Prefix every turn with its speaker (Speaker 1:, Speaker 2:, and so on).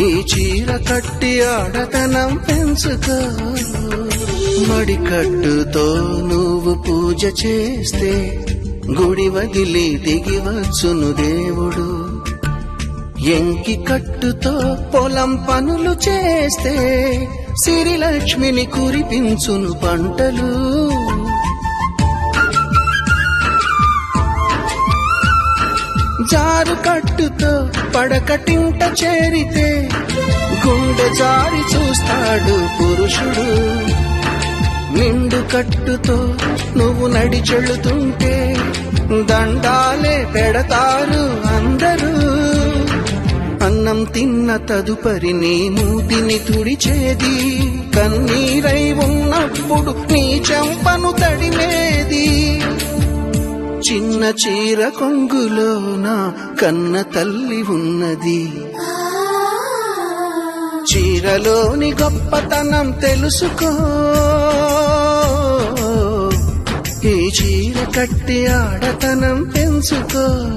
Speaker 1: ఈ చీర కట్టి ఆడతనం పెంచుకో. మడికట్టుతో నువ్వు పూజ చేస్తే గుడి వదిలి దిగివచ్చును దేవుడు. ఎంకి కట్టుతో పొలం పనులు చేస్తే సిరిలక్ష్మిని కురిపించును పంటలు. జారు కట్టుతో పడకటింట చేరితే గుండె జారి చూస్తాడు పురుషుడు. నిండు కట్టుతో నువ్వు నడిచెళుతుంటే దండాలే పెడతారు అందరూ. అన్నం తిన్న తదుపరి నీ మూతిని తుడిచేది. కన్నీరై ఉన్నప్పుడు నీ చెంపను చిన్న చీర కొంగులోన కన్న తల్లి ఉన్నది. చీరలోని గొప్పతనం తెలుసుకో. ఈ చీర కట్టి ఆడతనం పెంచుకో.